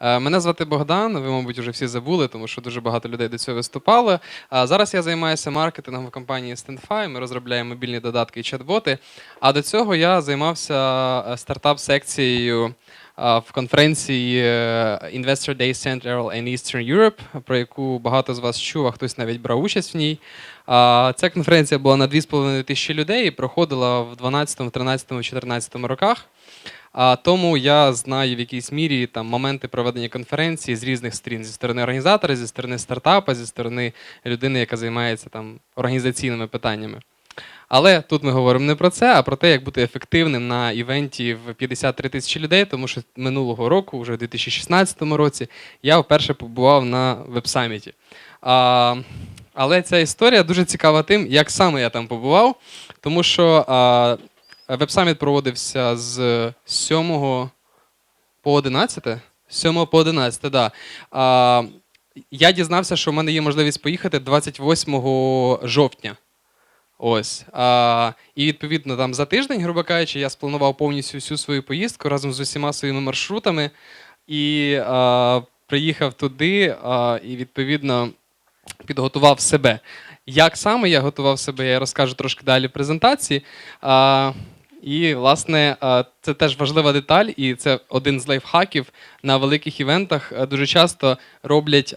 Е, Мене звати Богдан. Ви, мабуть, вже всі забули, тому що дуже багато людей до цього виступали. Зараз я займаюся маркетингом в компанії StandFi. Ми розробляємо мобільні додатки і чат-боти. А до цього я займався е, стартап-секцією в конференції е, Investor Day Central and Eastern Europe, про яку багато з вас чув, а хтось навіть брав участь в ній. Ця конференція була на 2,5 тисячі людей і проходила в 12, 13, 14 роках. А тому я знаю в якійсь мірі там моменти проведення конференції з різних сторін: зі сторони організатора, зі сторони стартапа, зі сторони людини, яка займається там організаційними питаннями. Але тут ми говоримо не про це, а про те, як бути ефективним на івенті в 53 тисячі людей, тому що минулого року, вже в 2016 році, я вперше побував на веб-саміті. А, але ця історія дуже цікава тим, як саме я там побував, тому що а, веб-саміт проводився з 7 по 11. З 7 по 11, да. А, я дізнався, що в мене є можливість поїхати 28 жовтня. Ось. А, і відповідно там за тиждень, грубо кажучи, я спланував повністю всю свою поїздку разом з усіма своїми маршрутами і а, приїхав туди а, і відповідно підготував себе. Як саме я готував себе, я розкажу трошки далі в презентації. А, і, власне, це теж важлива деталь, і це один з лайфхаків на великих івентах. Дуже часто роблять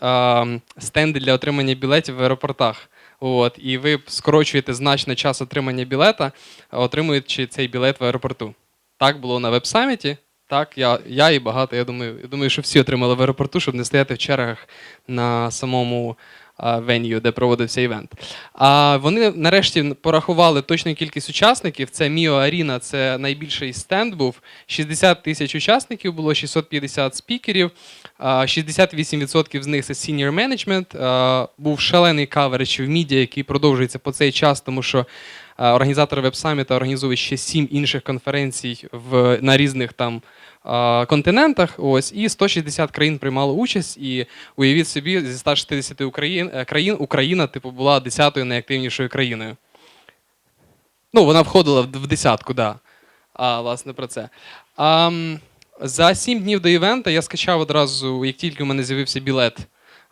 стенди для отримання білетів в аеропортах. От, і ви скорочуєте значно час отримання білета, отримуючи цей білет в аеропорту. Так було на веб-саміті. Так, я, я і багато. Я думаю, я думаю, що всі отримали в аеропорту, щоб не стояти в чергах на самому веню, де проводився івент. А вони нарешті порахували точну кількість учасників. Це Міо Аріна, це найбільший стенд був. 60 тисяч учасників було, 650 спікерів. а, 68% з них це senior management. Був шалений каверидж в медіа, який продовжується по цей час, тому що організатори веб-саміта організовують ще сім інших конференцій в, на різних там континентах. Ось, і 160 країн приймало участь. І уявіть собі, зі 160 Україн, е, країн Україна типу, була 10-ю найактивнішою країною. Ну, вона входила в десятку, да. А, власне, про це. А, за сім днів до івента я скачав одразу, як тільки у мене з'явився білет.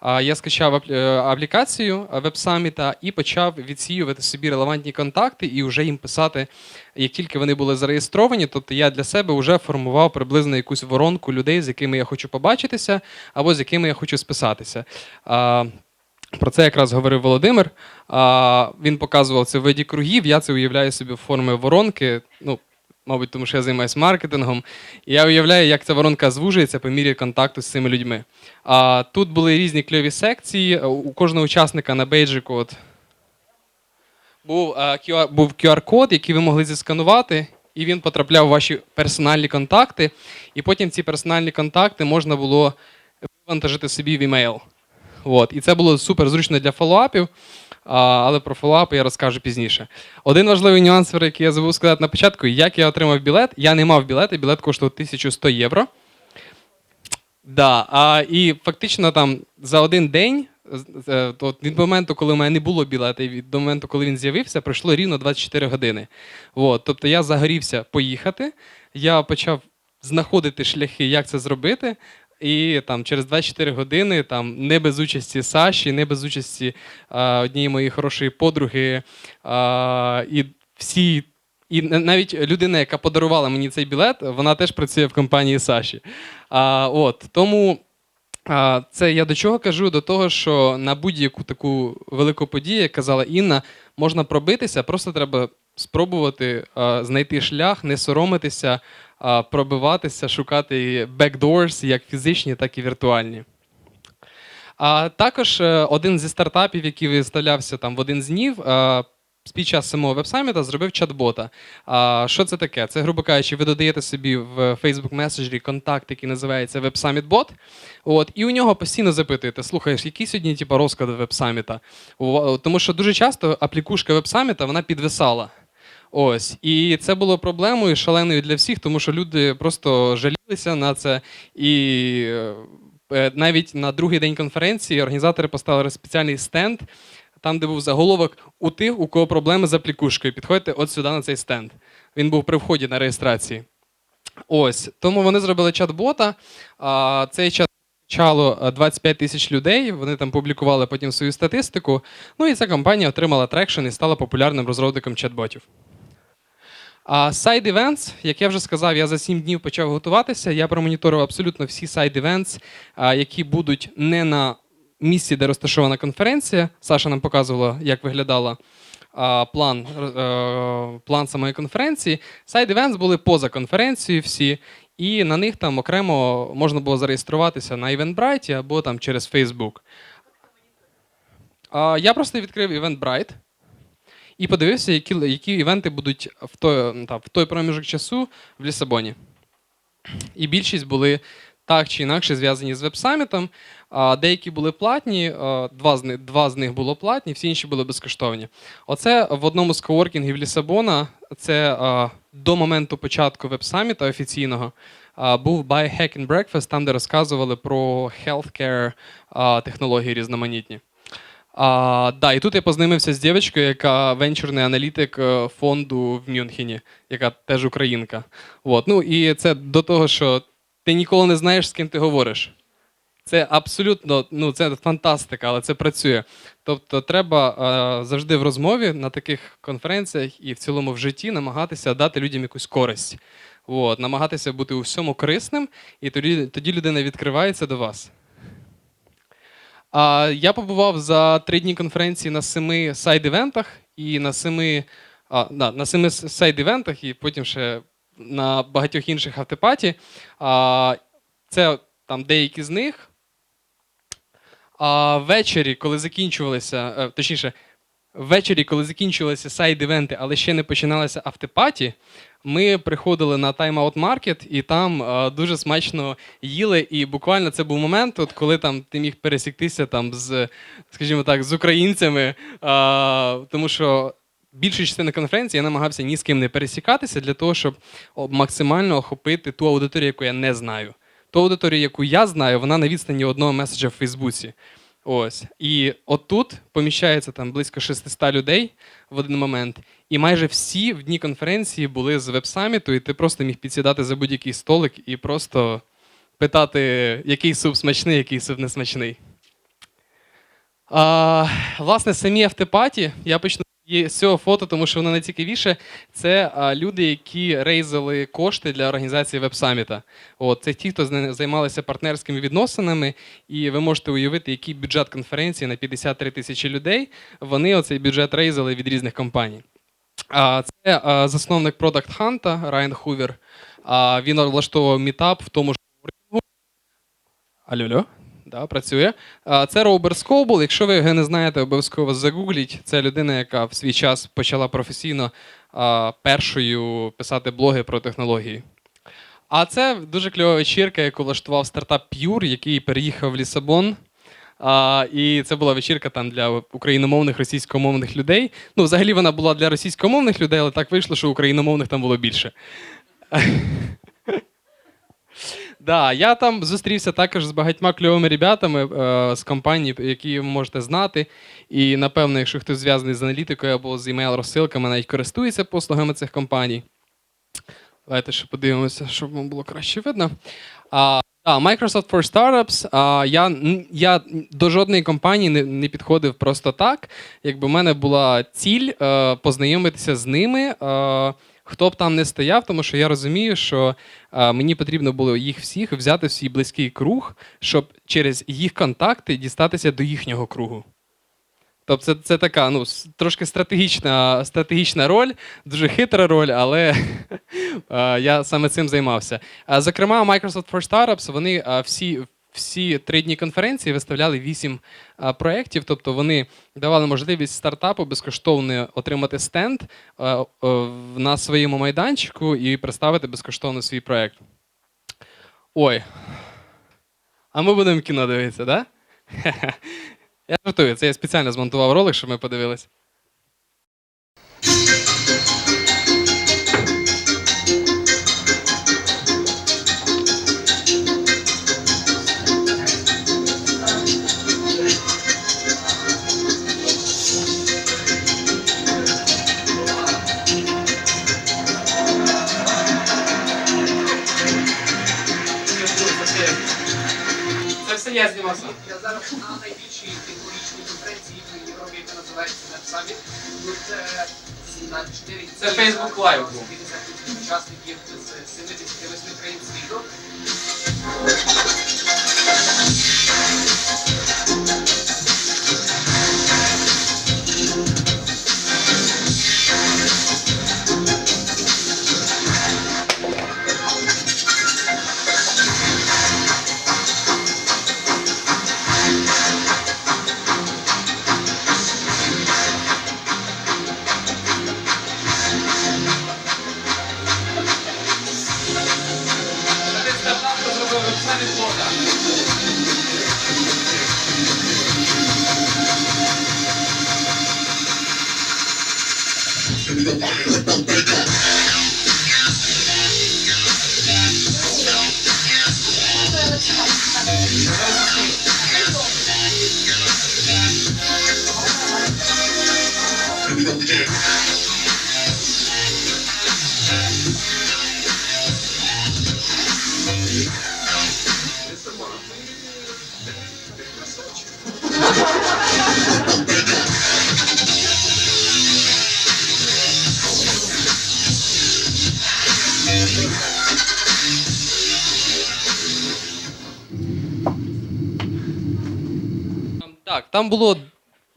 Я скачав е, аплікацію е, веб-саміта і почав відсіювати собі релевантні контакти і вже їм писати, як тільки вони були зареєстровані. Тобто я для себе вже формував приблизно якусь воронку людей, з якими я хочу побачитися, або з якими я хочу списатися. Про це якраз говорив Володимир. Він показував це в виді кругів. Я це уявляю собі в формі воронки. Ну, мабуть, тому що я займаюся маркетингом. І я уявляю, як ця воронка звужується по мірі контакту з цими людьми. А, Тут були різні кльові секції. У кожного учасника на бейджику от, був, QR-код, який ви могли зісканувати, і він потрапляв у ваші персональні контакти. І потім ці персональні контакти можна було вивантажити собі в імейл. От. І це було супер зручно для фоллоуапів, але про фоллоуапи я розкажу пізніше. Один важливий нюанс, про який я забув сказати на початку, як я отримав білет. Я не мав білета, білет коштував 1100 євро. Да, а, і фактично там за один день, з- то від моменту, коли у мене не було білета, і від моменту, коли він з'явився, пройшло рівно 24 години. От, тобто я загорівся поїхати, я почав знаходити шляхи, як це зробити. І там через 24 години, там не без участі Саші, не без участі а, однієї моєї хорошої подруги, а, і всі. І на- навіть людина, яка подарувала мені цей білет, вона теж працює в компанії Саші. А, от, тому це я до чого кажу? До того, що на будь-яку таку велику подію, як казала Інна, можна пробитися, просто треба спробувати знайти шлях, не соромитися, пробиватися, шукати backdoors, як фізичні, так і віртуальні. А також е, один зі стартапів, який виставлявся там в один з днів, е, під час самого веб-саміта зробив чат-бота. А, що це таке? Це, грубо кажучи, ви додаєте собі в Facebook меседжері контакт, який називається Bot, От, і у нього постійно запитуєте, слухай, який сьогодні типу, розклад веб-саміта? Тому що дуже часто аплікушка веб-саміта вона підвисала. Ось. І це було проблемою шаленою для всіх, тому що люди просто жалілися на це. І е, навіть на другий день конференції організатори поставили спеціальний стенд, там, де був заголовок у тих, у кого проблеми з аплікушкою. Підходьте от сюди на цей стенд. Він був при вході на реєстрації. Ось. Тому вони зробили чат-бота. Цей чат Чало е, 25 тисяч людей. Вони там публікували потім свою статистику. Ну і ця компанія отримала трекшн і стала популярним розробником чат-ботів. А Side Events, як я вже сказав, я за 7 днів почав готуватися. Я промоніторив абсолютно всі Side Events, які будуть не на місці, де розташована конференція. Саша нам показувала, як виглядала план, е, план самої конференції. Side Events були поза конференцією всі, і на них там окремо можна було зареєструватися на Eventbrite або там через Facebook. Я просто відкрив Eventbrite і подивився, які, які івенти будуть в той, та, в той проміжок часу в Лісабоні. І більшість були так чи інакше зв'язані з веб-самітом. Деякі були платні, два з, них, два з них було платні, всі інші були безкоштовні. Оце в одному з коворкінгів Лісабона, це до моменту початку веб-саміта офіційного, був Buy Hack and Breakfast, там, де розказували про healthcare технології різноманітні. А, да, і тут я познайомився з дівчинкою, яка венчурний аналітик е, фонду в Мюнхені, яка теж українка. От. Ну, і це до того, що ти ніколи не знаєш, з ким ти говориш. Це абсолютно ну, це фантастика, але це працює. Тобто, треба е, завжди в розмові на таких конференціях і в цілому в житті намагатися дати людям якусь користь. От, намагатися бути у всьому корисним, і тоді, тоді людина відкривається до вас. Я побував за три дні конференції на семи сайд-івентах і на семи, а, да, на семи сайд-івентах, і потім ще на багатьох інших автопаті. А, це там деякі з них. А ввечері, коли закінчувалися, е, точніше, ввечері, коли закінчувалися сайд-івенти, але ще не починалися автопаті, ми приходили на Out Market і там е, дуже смачно їли. І буквально це був момент, от коли там ти міг пересіктися там з, скажімо так, з українцями, е, тому що. Більшу частину конференції я намагався ні з ким не пересікатися для того, щоб максимально охопити ту аудиторію, яку я не знаю. Ту аудиторію, яку я знаю, вона на відстані одного меседжа в Фейсбуці. Ось. І отут поміщається там близько 600 людей в один момент. І майже всі в дні конференції були з веб-саміту, і ти просто міг підсідати за будь-який столик і просто питати, який суп смачний, який суп не смачний. А, власне, самі автопаті, я почну і з цього фото, тому що воно найцікавіше. Це а, люди, які рейзали кошти для організації веб-саміта. От, це ті, хто займалися партнерськими відносинами, і ви можете уявити, який бюджет конференції на 53 тисячі людей. Вони оцей бюджет рейзали від різних компаній. А, Це а, засновник Product Hunt Райан Хувер. А, Він влаштовував мітап в тому ж Рінгу. Да, працює. Це Роберт Скоубл. Якщо ви його не знаєте, обов'язково загугліть. Це людина, яка в свій час почала професійно першою писати блоги про технології. А це дуже кльова вечірка, яку влаштував стартап Pure, який переїхав в Лісабон. А, і це була вечірка там для україномовних, російськомовних людей. Ну, взагалі вона була для російськомовних людей, але так вийшло, що україномовних там було більше. Да, я там зустрівся також з багатьма кльовими ребятами е, з компаній, які ви можете знати. І напевно, якщо хтось зв'язаний з аналітикою або з email розсилками навіть користується послугами цих компаній. Давайте ще подивимося, щоб вам було краще видно. А, да, Microsoft for Startups. А, я, я до жодної компанії не, не підходив просто так. Якби в мене була ціль е, познайомитися з ними, е, хто б там не стояв, тому що я розумію, що е, мені потрібно було їх всіх взяти в свій близький круг, щоб через їх контакти дістатися до їхнього кругу. Тобто це, це така ну, трошки стратегічна, стратегічна роль, дуже хитра роль, але е, я саме цим займався. Е, Зокрема, Microsoft for Startups, вони всі, всі три дні конференції виставляли вісім проєктів, тобто вони давали можливість стартапу безкоштовно отримати стенд на своєму майданчику і представити безкоштовно свій проєкт. Ой. А ми будемо кіно дивитися, так? Да? Я жартую, це я спеціально змонтував ролик, щоб ми подивились. Я знімав сам. Я зараз на найбільшій технологічній конференції в Європі, яка називається Summit. Тут е, на 4 Це Facebook Live був. 50 учасників Так, там було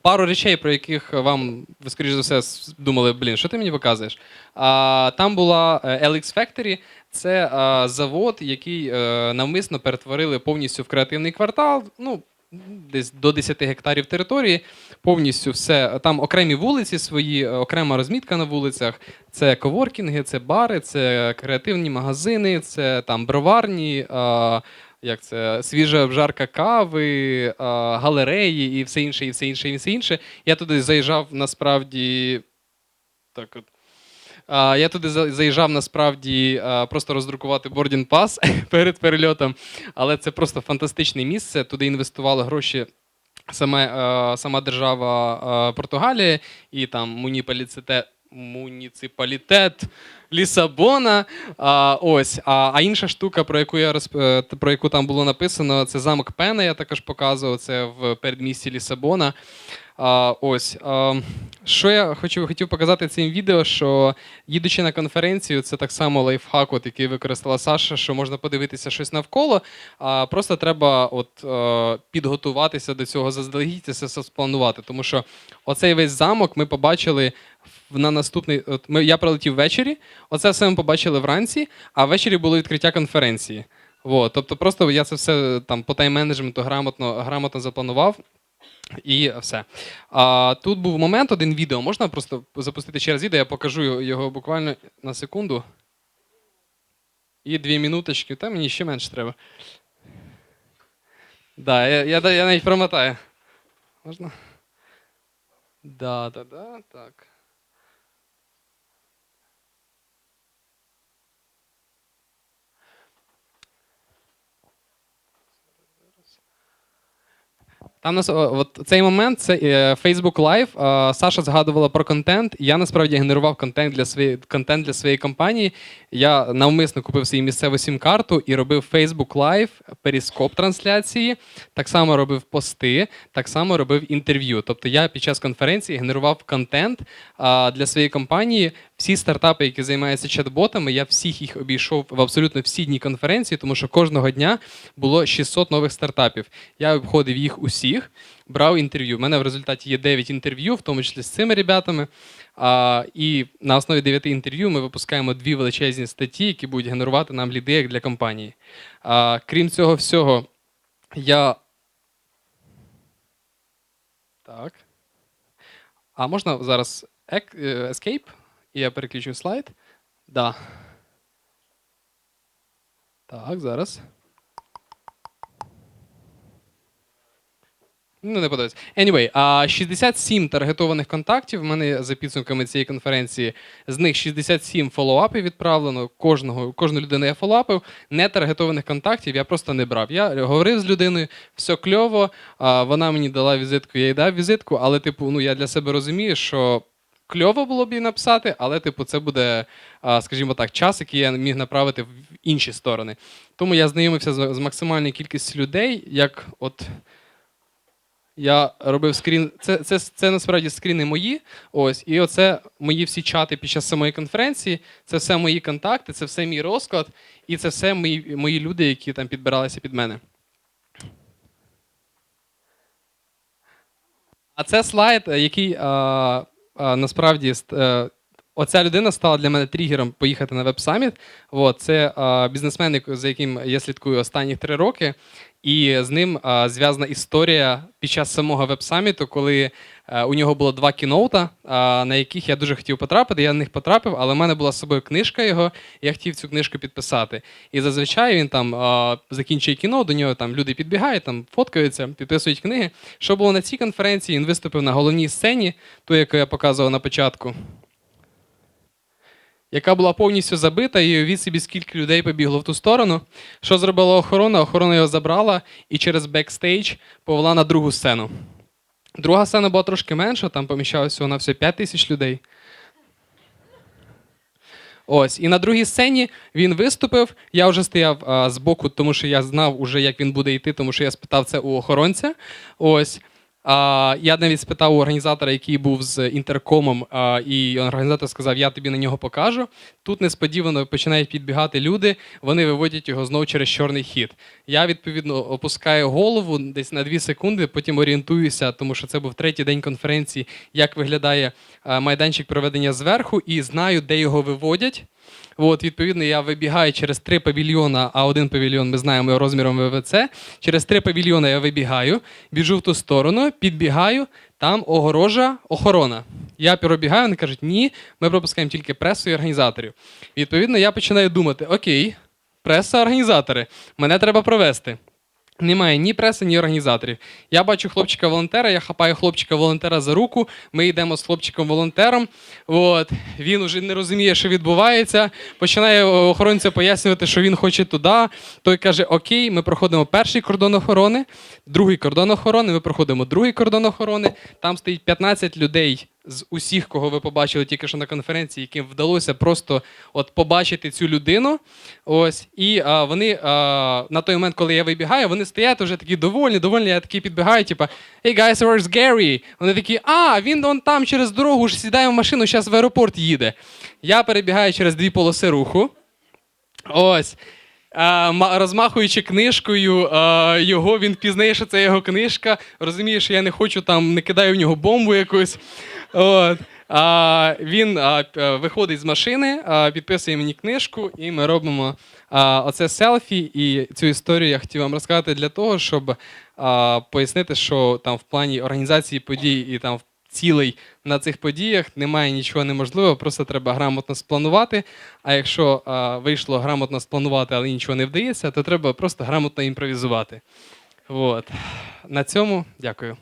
пару речей, про яких вам, ви скоріш за все, думали, блін, що ти мені показуєш? А, там була е, LX Factory, це а, завод, який е, навмисно перетворили повністю в креативний квартал. Ну, десь до 10 гектарів території, повністю все. Там окремі вулиці свої, е, окрема розмітка на вулицях. Це коворкінги, це бари, це креативні магазини, це там броварні. Як це свіжа обжарка кави, галереї і все інше, і все інше, і все інше. Я туди заїжджав насправді. Так от. Я туди заїжджав насправді просто роздрукувати boarding пас перед перельотом. Але це просто фантастичне місце. Туди інвестували гроші саме, сама держава Португалії і там муніципалітет, муніципалітет Лісабона. А, ось. А, а інша штука, про яку я розп... е, про яку там було написано, це замок Пена. Я також показував це в передмісті Лісабона. А, ось. Що я хочу, хотів показати цим відео, що їдучи на конференцію, це так само лайфхак, от, який використала Саша, що можна подивитися щось навколо. А просто треба от, е, підготуватися до цього заздалегідь, це все спланувати. Тому що оцей весь замок ми побачили на наступний. От ми, я прилетів ввечері, оце все ми побачили вранці, а ввечері було відкриття конференції. Вот, тобто, просто я це все там по тайм-менеджменту грамотно, грамотно запланував. І все. А, тут був момент, один відео. Можна просто запустити ще раз відео, я покажу його- буквально на секунду. І дві минуточки, та мені ще менше треба. Да, я, я, я навіть промотаю. Можна? Да, да, да, так. Там нас от цей момент це е, Facebook Live. Саша згадувала про контент. Я насправді генерував контент для своєї контент для своєї компанії. Я навмисно купив свою місцеву сім-карту і робив Facebook Live, періскоп трансляції. Так само робив пости, так само робив інтерв'ю. Тобто я під час конференції генерував контент для своєї компанії. Всі стартапи, які займаються чат-ботами, я всіх їх обійшов в абсолютно всі дні конференції, тому що кожного дня було 600 нових стартапів. Я обходив їх усіх, брав інтерв'ю. У мене в результаті є 9 інтерв'ю, в тому числі з цими ребятами. А, і на основі 9 інтерв'ю ми випускаємо дві величезні статті, які будуть генерувати нам ліди як для компанії. А, крім цього всього, я. Так. А можна зараз е, Escape? Я переключу слайд. Да. Так, зараз. Ну, не подобається. Anyway, а 67 таргетованих контактів в мене за підсумками цієї конференції. З них 67 фоллоуапів відправлено. Кожного, кожну людину я фоллоуапив. Не таргетованих контактів я просто не брав. Я говорив з людиною, все кльово. Вона мені дала візитку, я їй дав візитку, але, типу, ну я для себе розумію, що кльово було б її написати, але, типу, це буде, скажімо так, час, який я міг направити в інші сторони. Тому я знайомився з, максимальною кількістю людей, як от. Я робив скрін. Це, це, це насправді скріни мої. Ось, і оце мої всі чати під час самої конференції. Це все мої контакти, це все мій розклад, і це все мої, мої люди, які там підбиралися під мене. А це слайд, який а, насправді е, оця людина стала для мене тригером поїхати на веб-саміт. Це а, бізнесмен, за яким я слідкую останні три роки. І з ним зв'язана історія під час самого веб-саміту, коли е, у нього було два кіноута, на яких я дуже хотів потрапити. Я на них потрапив, але в мене була з собою книжка його, і я хотів цю книжку підписати. І зазвичай він там закінчує кіно, до нього там люди підбігають, там фоткаються, підписують книги. Що було на цій конференції? Він виступив на головній сцені, ту, яку я показував на початку. Яка була повністю забита, і уявіть собі, скільки людей побігло в ту сторону. Що зробила охорона? Охорона його забрала і через бекстейдж повела на другу сцену. Друга сцена була трошки менша, там поміщалося на все 5 тисяч людей. Ось, і на другій сцені він виступив. Я вже стояв а, збоку, тому що я знав уже, як він буде йти, тому що я спитав це у охоронця. Ось. Я навіть спитав у організатора, який був з інтеркомом, і організатор сказав: Я тобі на нього покажу. Тут несподівано починають підбігати люди, вони виводять його знову через чорний хід. Я відповідно опускаю голову десь на 2 секунди, потім орієнтуюся, тому що це був третій день конференції, як виглядає майданчик проведення зверху, і знаю, де його виводять. От, відповідно, я вибігаю через три павільйона, а один павільйон ми знаємо розміром ВВЦ. Через три павільйона я вибігаю, біжу в ту сторону, підбігаю, там огорожа, охорона. Я перебігаю, вони кажуть, ні, ми пропускаємо тільки пресу і організаторів. Відповідно, я починаю думати: окей, преса, організатори, мене треба провести. Немає ні преси, ні організаторів. Я бачу хлопчика-волонтера, я хапаю хлопчика-волонтера за руку. Ми йдемо з хлопчиком-волонтером. От. Він вже не розуміє, що відбувається. Починає охоронця пояснювати, що він хоче туди. Той каже: Окей, ми проходимо перший кордон охорони, другий кордон охорони, ми проходимо другий кордон охорони. Там стоїть 15 людей з усіх, кого ви побачили тільки що на конференції, яким вдалося просто от побачити цю людину. Ось, і а, вони а, на той момент, коли я вибігаю, вони стоять вже такі довольні, довольні. Я такий підбігаю, типа Hey guys, where's Gary? Вони такі, а, він он там через дорогу ж сідає в машину, зараз в аеропорт їде. Я перебігаю через дві полоси руху. Ось. Розмахуючи книжкою, його він впізнає, що це його книжка. Розуміє, що я не хочу там, не кидаю в нього бомбу якусь. От. А, він а, виходить з машини, а, підписує мені книжку, і ми робимо а, оце селфі. І цю історію я хотів вам розказати для того, щоб а, пояснити, що там в плані організації подій і там цілей на цих подіях немає нічого неможливого, просто треба грамотно спланувати. А якщо а, вийшло грамотно спланувати, але нічого не вдається, то треба просто грамотно імпровізувати. От. На цьому дякую.